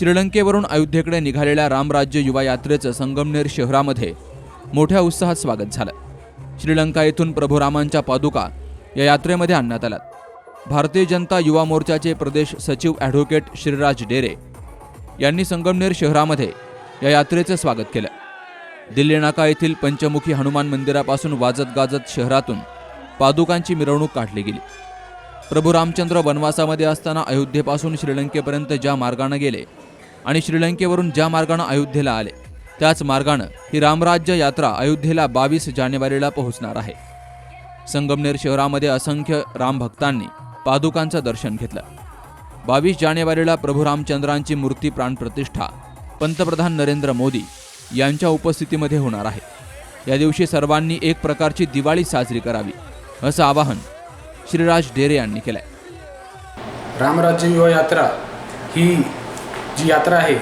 श्रीलंकेवरून अयोध्येकडे निघालेल्या रामराज्य युवा यात्रेचं संगमनेर शहरामध्ये मोठ्या उत्साहात स्वागत झालं. श्रीलंका येथून प्रभू रामांच्या पादुका या यात्रेमध्ये आणण्यात आल्यात. भारतीय जनता युवा मोर्चाचे प्रदेश सचिव ॲडव्होकेट श्रीराज डेरे यांनी संगमनेर शहरामध्ये या यात्रेचं स्वागत केलं. दिल्ली नाका येथील पंचमुखी हनुमान मंदिरापासून वाजत गाजत शहरातून पादुकांची मिरवणूक काढली गेली. प्रभू रामचंद्र वनवासामध्ये असताना अयोध्येपासून श्रीलंकेपर्यंत ज्या मार्गानं गेले आणि श्रीलंकेवरून ज्या मार्गानं अयोध्येला आले त्याच मार्गानं ही रामराज्य यात्रा अयोध्येला बावीस जानेवारीला पोहोचणार आहे. संगमनेर शहरामध्ये असंख्य रामभक्तांनी पादुकांचं दर्शन घेतलं. बावीस जानेवारीला प्रभू रामचंद्रांची मूर्ती प्राणप्रतिष्ठा पंतप्रधान नरेंद्र मोदी यांच्या उपस्थितीमध्ये होणार आहे. या दिवशी सर्वांनी एक प्रकारची दिवाळी साजरी करावी असं आवाहन श्रीराज डेरे यांनी केलंय. रामराज्य युवा यात्रा ही जी यात्रा आहे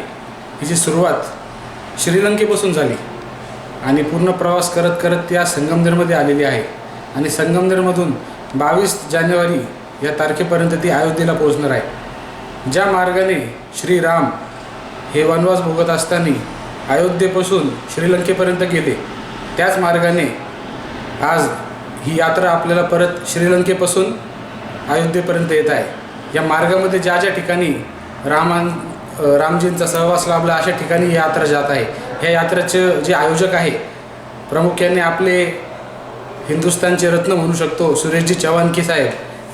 हिची सुरुवात श्रीलंकेपासून झाली. आणि पूर्ण प्रवास करत करत त्या संगमनेरमध्ये आलेली आहे. आणि संगमनेरमधून बावीस जानेवारी या तारखेपर्यंत ती अयोध्येला पोहोचणार आहे. ज्या मार्गाने श्रीराम हे वनवास भोगत असताना अयोध्येपासून श्रीलंकेपर्यंत गेले त्याच मार्गाने आज ही यात्रा आपल्याला परत श्रीलंकेपासून अयोध्येपर्यंत येत आहे. या मार्गामध्ये ज्या ज्या ठिकाणी रामान रामजींचा सहवास लाभला अशा ठिकाणी ही यात्रा जात आहे. ह्या यात्रेचे जे आयोजक आहे प्रामुख्याने आपले हिंदुस्थानचे रत्न म्हणू शकतो सुरेशजी चव्हाणकी साहेब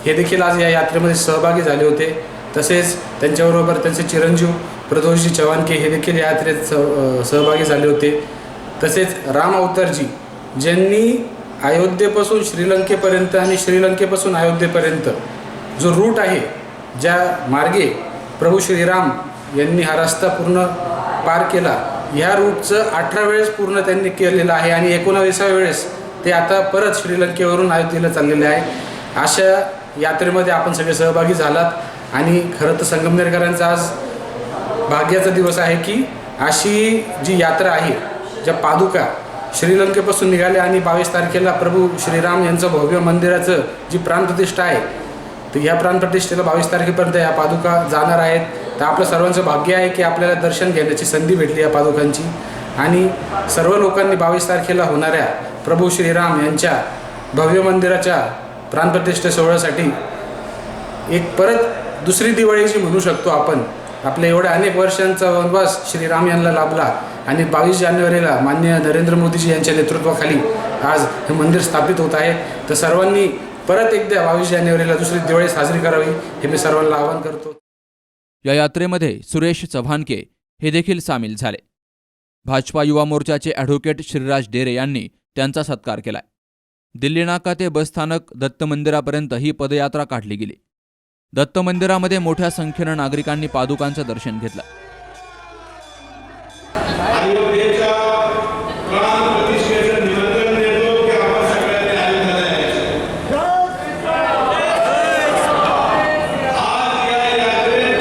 हे देखील आज या यात्रेमध्ये सहभागी झाले होते. तसेच त्यांच्याबरोबर त्यांचे चिरंजीव प्रदोषजी चव्हाणके हे देखील या यात्रेत सह सहभागी झाले होते. तसेच राम अवतारजी ज्यांनी अयोध्येपासून श्रीलंकेपर्यंत आणि श्रीलंकेपासून अयोध्येपर्यंत जो रूट आहे ज्या मार्गे प्रभू श्रीराम यांनी हा रस्ता पूर्ण पार केला. ह्या रूटचं अठरा वेळेस पूर्ण त्यांनी केलेलं आहे आणि एकोणावीसाव्या वेळेस ते आता परत श्रीलंकेवरून अयोध्येला चाललेले आहे. अशा यात्रेमध्ये आपण सगळे सहभागी झालात आणि खरं तर संगमनेरकरांचा आज भाग्याचा दिवस आहे की अशी जी यात्रा आहे ज्या पादुका श्रीलंकेपासून निघाल्या आणि बावीस तारखेला प्रभू श्रीराम यांचं भव्य मंदिराचं जी प्राणप्रतिष्ठा आहे तर ह्या प्राणप्रतिष्ठेला बावीस तारखेपर्यंत या पादुका जाणार आहेत. तर आपलं सर्वांचं भाग्य आहे की आपल्याला दर्शन घेण्याची संधी भेटली या पादुकांची. आणि सर्व लोकांनी बावीस तारखेला होणाऱ्या प्रभू श्रीराम यांच्या भव्य मंदिराच्या प्राणप्रतिष्ठा सोहळ्यासाठी एक परत दुसरी दिवाळीची म्हणू शकतो आपण आपल्या एवढ्या अनेक वर्षांचा वनवास श्रीराम यांना लाभला आणि बावीस जानेवारीला मान्य नरेंद्र मोदीजी यांच्या नेतृत्वाखाली आज हे मंदिर स्थापित होत आहे. तर सर्वांनी परत एकदा बावीस जानेवारीला दुसरी दिवाळी साजरी करावी हे मी सर्वांना आवाहन करतो. या यात्रेमध्ये सुरेश चव्हाणके हे देखील सामील झाले. भाजपा युवा मोर्चाचे ॲडव्होकेट श्रीराज डेरे यांनी त्यांचा सत्कार केलाय. दिल्ली नाका ते बसस्थानक दत्त मंदिरापर्यंत ही पदयात्रा काढली गेली. दत्त मंदिरामध्ये मोठ्या संख्येनं नागरिकांनी पादुकांचं दर्शन घेतलं प्राण प्रतिष्ठेचं निमंत्रण देतो की आपण सगळ्यांनी अयोध्येला यायचं. आज या यात्रेत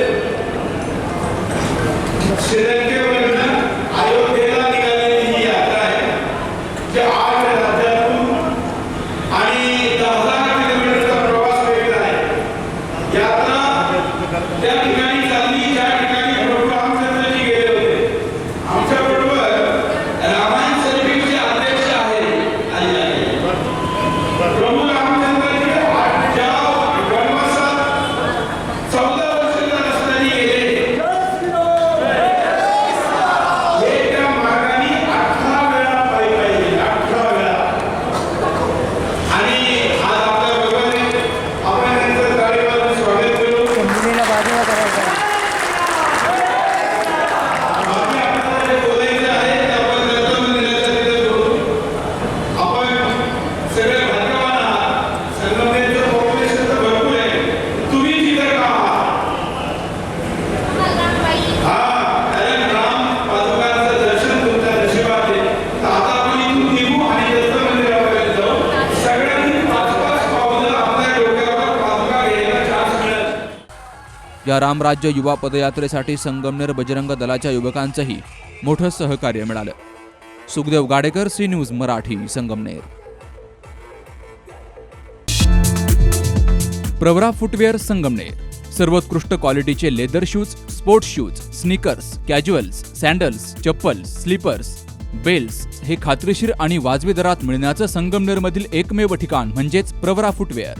श्रीलंकेवरून अयोध्येला निघालेली ही यात्रा आहे जी आठ राज्यातून आणि दहा किलोमीटरचा प्रवास करीत आहे यात्रा त्या ठिकाणी चालली ज्या ठिकाणी प्रभू या रामराज्य युवा पदयात्रेसाठी संगमनेर बजरंग दलाच्या युवकांचंही मोठं सहकार्य मिळालं. Sukhdev Gadekar C News Marathi Sangamner. Pravara footwear Sangamner. सर्वोत्कृष्ट क्वालिटीचे leather shoes sports shoes sneakers casuals sandals chappals slippers belts हे खात्रीशीर आणि वाजवी दरात मिळण्याचं संगमनेरमधील एकमेव ठिकाण म्हणजेच Pravara footwear.